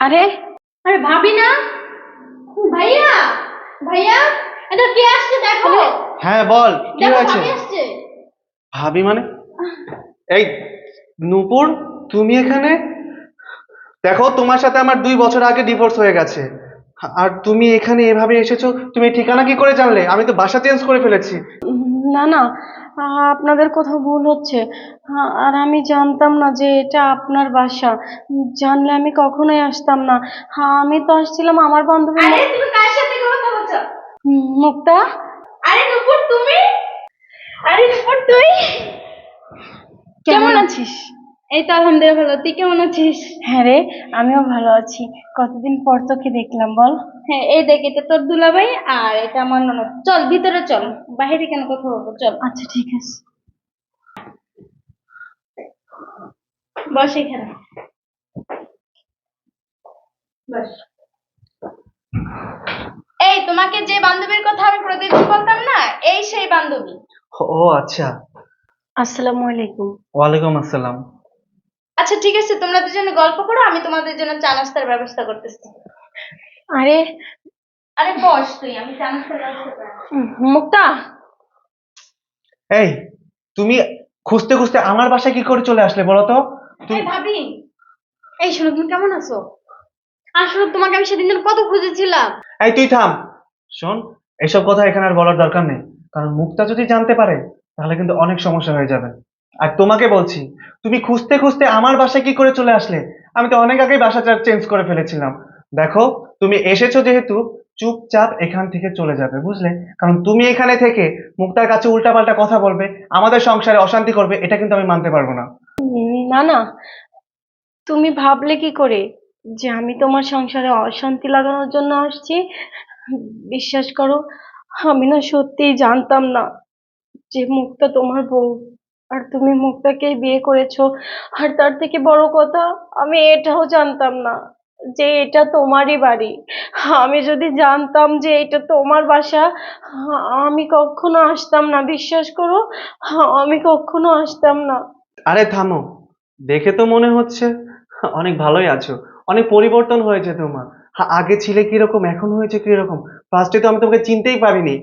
আরে আরে ভাবি না? ভাইয়া ভাইয়া এটা কে আসছে দেখো? হ্যাঁ বল কি হয়েছে? ভাবি মানে? এই নূপুর তুমি এখানে? দেখো তোমার সাথে আমার দুই বছর আগে ডিভোর্স হয়ে গেছে। আর তুমি এখানে এভাবে এসেছ তুমি ঠিকানা কি করে জানলে? আমি তো বাসা চেঞ্জ করে ফেলেছি। না না আপনাদের কোথাও ভুল হচ্ছে। আর আমি জানতাম না যে এটা আপনার বাসা। জানলে আমি কখনোই আসতাম না। হ্যাঁ আমি তো আসছিলাম আমার বান্ধবী আরে তুমি কার সাথে কথা বলছো? মুক্তা? আরে নুপুর তুমি? আরে নুপুর তুই? কেমন আছিস? এই তো আলহামদুলিল্লাহ ভালো তুই কেমন আছিস? হ্যাঁ রে আমিও ভালো আছি। কতদিন পর তোকে দেখলাম বল। হ্যাঁ এই দেখ এটা তোর দুলাভাই আর এটা আমার ননদ। চল ভিতরে চল বাইরে কেন কথা বলব চল। আচ্ছা ঠিক আছে। বস এখানে। বস। এই তোমাকে যে বান্ধবীর কথা আমি প্রতিদিন বলতাম না এই সেই বান্ধবী। ও আচ্ছা। আসসালামু আলাইকুম। ওয়ালাইকুম আসসালাম। আচ্ছা ঠিক আছে তোমরা দুজনে গল্প করো আমি তোমাদের জন্য চা নাস্তার ব্যবস্থা করতেছি। আরে। আরে বস তুই আমি চা নাস্তার ব্যবস্থা মুক্তা। এই তুমি খুঁজতে খুঁজতে আমার বাসায় কি করে চলে আসলে বলো তো? এই ভাবি এই শোনো তুমি কেমন আছো? আসলে তোমাকে আমি সেদিন কত খুঁজেছিলাম। এই তুই থাম। শোন এসব কথা এখানে আর বলার দরকার নেই। কারণ মুক্তা যদি জানতে পারে তাহলে কিন্তু অনেক সমস্যা হয়ে যাবে। আর তোমাকে বলছি, তুমি খুঁজতে খুঁজতে আমার বাসায় কি করে চলে আসলে? আমি তো অনেক আগেই বাসা চেঞ্জ করে ফেলেছিলাম। দেখো, তুমি এসেছ যেহেতু, চুপচাপ এখান থেকে চলে যাবে, বুঝলে? কারণ তুমি এখানে থেকে মুক্তার কাছে উল্টাপাল্টা কথা বলবে, আমাদের সংসারে অশান্তি করবে, এটা কিন্তু আমি মানতে পারব না। না না, তুমি ভাবলে কি করে যে আমি তোমার সংসারে অশান্তি লাগানোর জন্য আসছি? বিশ্বাস করো, আমি না সত্যিই জানতাম না যে মুক্তা তোমার বউ। আর তুমি মুক্তাকেই বিয়ে করেছ। আর তার থেকে বড় কথা, আমি এটাও জানতাম না যে এটা তোমারই বাড়ি। আমি যদি জানতাম যে এটা তোমার বাসা, আমি কখনো আসতাম না, বিশ্বাস করো, আমি কখনো আসতাম না। আরে থামো, দেখে তো মনে হচ্ছে অনেক ভালোই আছো, অনেক পরিবর্তন হয়েছে তোমার। আগে ছিলে কীরকম, এখন হয়েছে কীরকম? ফার্স্টে তো আমি তোমাকে চিনতেই পারিনি।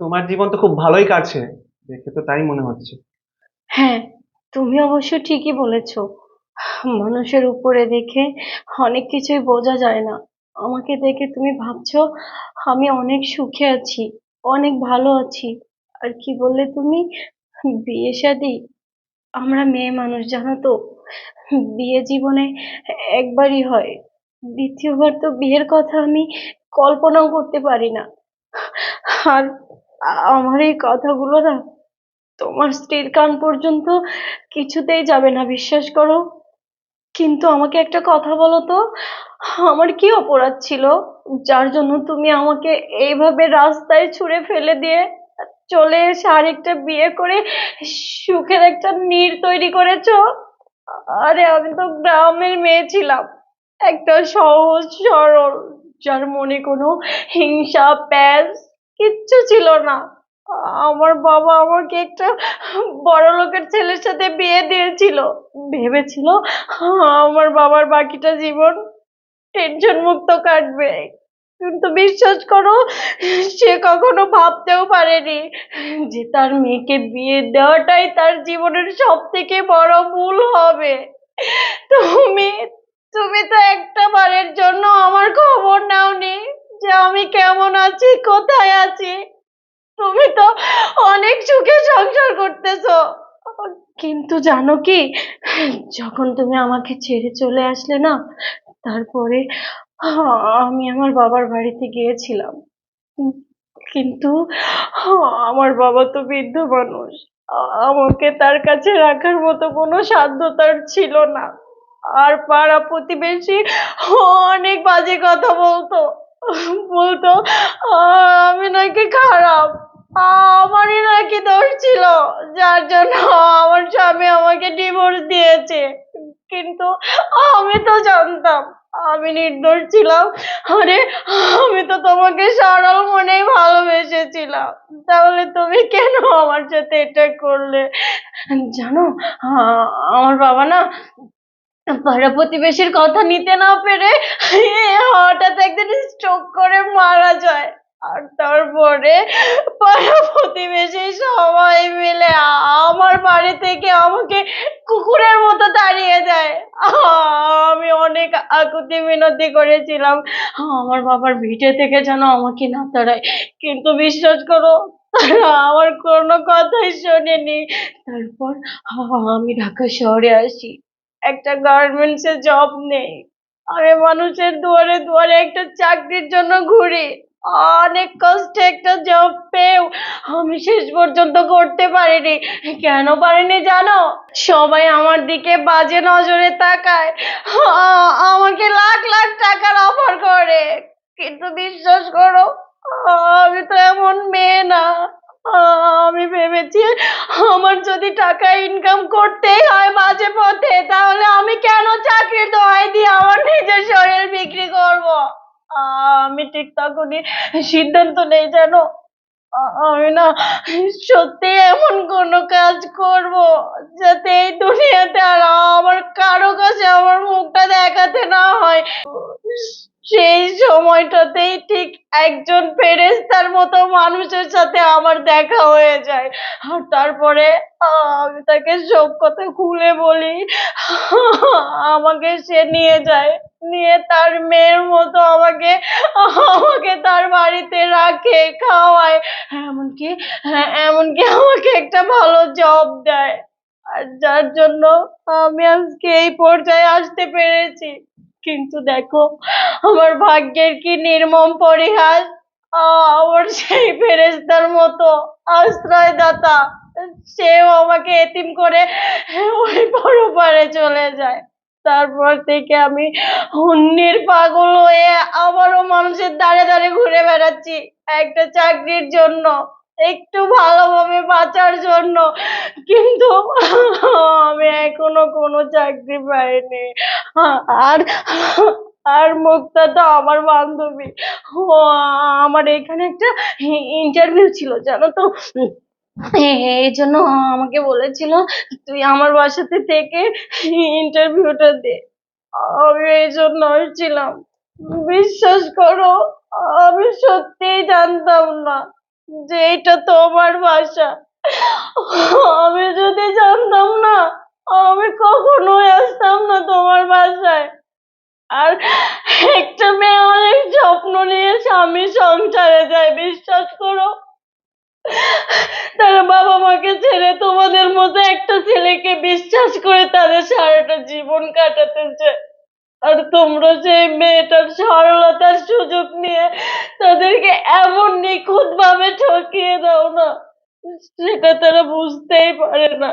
তোমার জীবন তো খুব ভালোই কাটছে, দেখে তো তাই মনে হচ্ছে। হ্যাঁ তুমি অবশ্য ঠিকই বলেছ। মানুষের উপরে দেখে অনেক কিছুই বোঝা যায় না। আমাকে দেখে তুমি ভাবছ, আমি অনেক সুখে আছি, অনেক ভালো আছি। আর কি বললে তুমি? বিয়ে শাদী? আমরা মেয়ে মানুষ, জানো তো। বিয়ে জীবনে একবারই হয়। দ্বিতীয়বার তো বিয়ের কথা আমি কল্পনাও করতে পারি না। আর আমার এই কথাগুলো না তোমার স্ত্রীর কান পর্যন্ত কিছুতেই যাবে না, বিশ্বাস করো। কিন্তু আমাকে একটা কথা বলো তো, আমার কি অপরাধ ছিল? যার জন্য তুমি আমাকে এইভাবে রাস্তায় ছুঁড়ে ফেলে দিয়ে চলে এসে আরেকটা বিয়ে করে সুখের একটা নীড় তৈরি করেছ? আরে, আমি তো গ্রামের মেয়ে ছিলাম। একটা সহজ, সরল, যার মনে কোনো হিংসা, প্যাস কিচ্ছু ছিল না। আমার বাবা আমাকে একটা বড় লোকের ছেলের সাথে বিয়ে দিয়েছিল। ভেবেছিল আমার বাবার বাকিটা জীবন টেনশন মুক্ত কাটবে। কিন্তু বিশ্বাস করো, সে কখনো ভাবতেও পারেনি যে তার মেয়েকে বিয়ে দেওয়াটাই তার জীবনের সব থেকে বড় ভুল হবে। তুমি তুমি তো একটা বারের জন্য আমার খবর নাওনি যে আমি কেমন আছি, কোথায় আছি। তুমি তো অনেক সুখে সংসার করতেছো। কিন্তু জানো কি, যখন তুমি আমাকে ছেড়ে চলে আসলে না, তারপরে আমি আমার বাবার বাড়িতে গিয়েছিলাম। কিন্তু আমার বাবা তো বৃদ্ধ মানুষ, আমাকে তার কাছে রাখার মতো কোনো সাধ্য তার ছিল না। আর পাড়া প্রতিবেশী অনেক বাজে কথা বলতো। বলতো, আমি নাকি খারাপ। আমারই নাকি দোষ ছিল। যার জন্য আমার স্বামী আমাকে ডিভোর্স দিয়েছে। কিন্তু আমি তো জানতাম, আমি নির্দোষ ছিলাম। আরে, আমি তো তোমাকে সরল মনেই ভালোবেসেছিলাম। তাহলে তুমি কেন আমার সাথে এটা করলে? জানো, আমার বাবা না পাড়া প্রতিবেশীর কথা নিতে না পেরে হঠাৎ একদিন স্ট্রোক করে মারা যায়। আর তারপরে পাড়া প্রতিবেশী সবাই মিলে আমার বাড়ি থেকে আমাকে কুকুরের মতো তাড়িয়ে দেয়। আমি অনেক আকুতি মিনতি করেছিলাম। আমার বাবার ভিটে থেকে যেন আমাকে না তাড়ায়। কিন্তু বিশ্বাস করো, তারা আমার কোনো কথাই শোনেনি। তারপর আমি ঢাকা শহরে আসি। একটা গার্মেন্টস জব নেই। আমি মানুষের দুয়ারে দুয়ারে একটা চাকরির জন্য ঘুরি। অনেক কষ্টে একটা জব পেয়েও আমি শেষ পর্যন্ত করতে পারিনি। কেন পারিনি জানো? সবাই আমার দিকে বাজে নজরে তাকায়। আমাকে লাখ লাখ টাকার অফার করে। কিন্তু বিশ্বাস করো, আমি তো এমন মেয়ে না। আমি ভেবেছি আমার যদি টাকা ইনকাম করতেই হয় মাঝে পথে তাহলে আমি কেন চাকরির দোহাই দিয়ে আমার নিজের শরীর বিক্রি করব? আমি ঠিক তখনই সিদ্ধান্ত নেই জানো। আমি না সত্যি এমন কোনো কাজ করব যাতে এই দুনিয়াতে আর আমার কারও কাছে আমার মুখটা দেখাতে না হয়। সেই সময়টাতেই ঠিক একজন ফেরেশতার মতো মানুষের সাথে আমার দেখা হয়ে যায়। আর তারপরে আমি তাকে সব কথা খুলে বলি আমাকে সে নিয়ে যায়। নিয়ে তার মেয়ের মতো আমাকে আমাকে তার বাড়িতে রাখে খাওয়ায়। এমনকি হ্যাঁ, এমনকি আমাকে একটা ভালো জব দেয়। আর যার জন্য আমি আজকে এই পর্যায়ে আসতে পেরেছি। কিন্তু দেখো, আমার ভাগ্যের কি নির্মম পরিহাস? আমার সেই ফেরেশতার মতো আশ্রয়দাতা, সেও আমাকে এতিম করে ওই পরপারে চলে যায়। তারপর থেকে আমি হুন্নির পাগল হয়ে আবারও মানুষের দাঁড়ে দাঁড়ে ঘুরে বেড়াচ্ছি একটা চাকরির জন্য। একটু ভালোভাবে বাঁচার জন্য। কিন্তু আমি এখনও কোনো চাকরি পাইনি। আর আর মুক্তা তো আমার বান্ধবী। ও, আমার এখানে একটা ইন্টারভিউ ছিল, জানো তো? এই জন্য আমাকে বলেছিল, তুই আমার বাসাতে থেকে ইন্টারভিউটা দে। আমি এই জন্য ছিলাম। বিশ্বাস করো, আমি সত্যিই জানতাম না। যে এটা তোমার বাসা আমি যদি জানতাম না, আমি কখনোই আসতাম না তোমার বাসায়। আর একটা মেয়ে অনেক স্বপ্ন নিয়ে স্বামী সংসারে যায়, বিশ্বাস করো। তারা বাবা মাকে ছেড়ে তোমাদের মতো একটা ছেলেকে বিশ্বাস করে তাদের সারাটা জীবন কাটাতেছে। আর তোমরা সেই মেয়েটার সরলতার সুযোগ নিয়ে তাদেরকে এমন নিখুঁত ভাবে ঠকিয়ে দাও না, সেটা তারা বুঝতেই পারে না।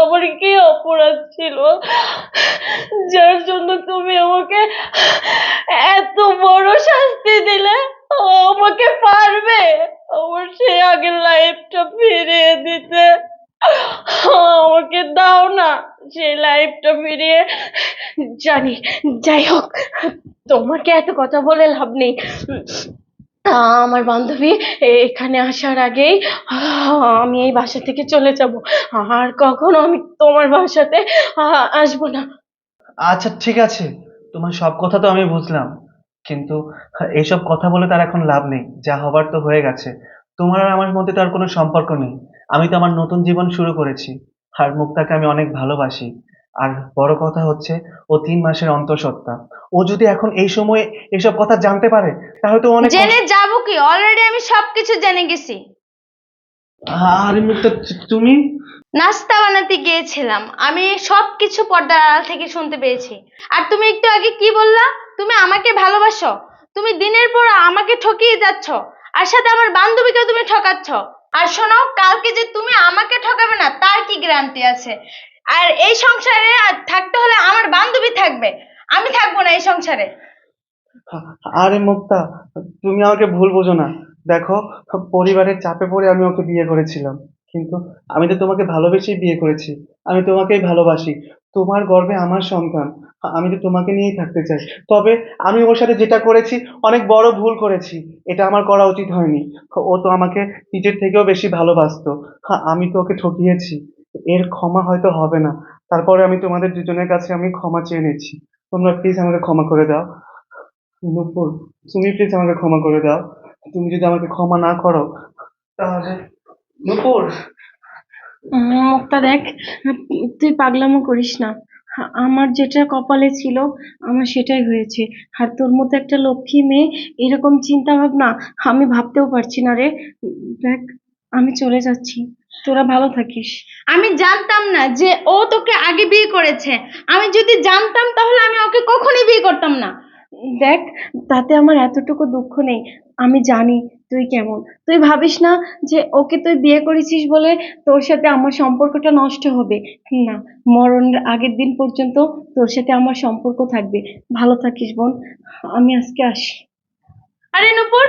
আমার কি অপরাধ ছিল? যার জন্য তুমি আমাকে এত বড় শাস্তি দিলে আমাকে পারবে? আমার সেই আগের লাইফটা ফিরিয়ে দিতে। আমাকে দাও না, সেই লাইফটা ফিরিয়ে। জানি, যাই হোক, তোমাকে এত কথা বলে লাভ নেই। আমার বান্ধবী, এখানে আসার আগেই, আমি এই বাসা থেকে চলে যাব। আর কখনো আমি তোমার বাসাতে, আসব না। আচ্ছা ঠিক আছে। তোমার সব কথা তো আমি বুঝলাম। কিন্তু এইসব কথা বলে তার এখন লাভ নেই। যা হবার তো হয়ে গেছে। তোমার আর আমার মধ্যে তো আর কোনো সম্পর্ক নেই। আমি তো আমার নতুন জীবন শুরু করেছি। আর মুক্তাকে আমি অনেক ভালোবাসি। আর বড় কথা হচ্ছে ও তিন মাসের অন্তঃসত্ত্বা। ও যদি এখন এই সময়ে এসব কথা জানতে পারে তাহলে তো অনেক জেনে যাব কি? অলরেডি আমি সবকিছু জেনে গেছি। আরে মুক্তা তুমি? নাস্তা বানাতে গিয়েছিলাম। আমি সবকিছু পর্দার আড়াল থেকে শুনতে পেয়েছি। আর তুমি একটু আগে কি বললা? তুমি আমাকে ভালোবাসো। তুমি দিনের পর আমাকে ঠকিয়ে যাচ্ছ। আর সাথে আমার বান্ধবীকে তুমি ঠকাচ্ছ। আর শোনো, কালকে যে তুমি আমাকে ঠকাবে না, তার কি গ্যারান্টি আছে? আর এই সংসারে থাকতে হলে আমার বান্ধবী থাকবে। আমি থাকব না এই সংসারে। আরে মুক্তা, তুমি আমাকে ভুল বোঝো না। দেখো, পরিবারের চাপে পড়ে আমি ওকে বিয়ে করেছিলাম। কিন্তু আমি তো তোমাকে ভালোবেসেই বিয়ে করেছি। আমি তোমাকেই ভালোবাসি। তোমার গর্বে আমার সন্তান। আমি তো তোমাকে নিয়েই থাকতে চাই। তবে আমি ওর সাথে যেটা করেছি অনেক বড় ভুল করেছি এটা আমার করা উচিত হয়নি। ও তো আমাকে নিজের থেকেও বেশি ভালোবাসতো। হ্যাঁ, আমি তো ওকে ঠকিয়েছি। এর ক্ষমা হয়তো হবে না। তারপরে আমি তোমাদের দুজনের কাছে আমি ক্ষমা চেয়ে নিচ্ছি। তোমরা প্লিজ আমাকে ক্ষমা করে দাও। নুপুর তুমি প্লিজ আমাকে ক্ষমা করে দাও। তুমি যদি আমাকে ক্ষমা না করো তাহলে নুপুর মুখটা দেখ তুই পাগলামো করিস না। আমার যেটা কপালে ছিল, আমার সেটাই হয়েছে। আর তোর মতো একটা লক্ষ্মী মেয়ে এরকম চিন্তা ভাবনা আমি ভাবতেও পারছি না রে। দেখ, আমি চলে যাচ্ছি। তোরা ভালো থাকিস। আমি জানতাম না যে ও তোকে আগে বিয়ে করেছে। আমি যদি জানতাম তাহলে আমি ওকে কখনোই বিয়ে করতাম না। দেখ, তাতে আমার এতটুকু দুঃখ নেই। আমি জানি তুই কেমন। তুই ভাবিস না যে ওকে তুই বিয়ে করেছিস বলে তোর সাথে আমার সম্পর্কটা নষ্ট হবে? না মরণের আগের দিন পর্যন্ত তোর সাথে আমার সম্পর্ক থাকবে। ভালো থাকিস বোন। আমি আজকে আসি। আরে নুপুর!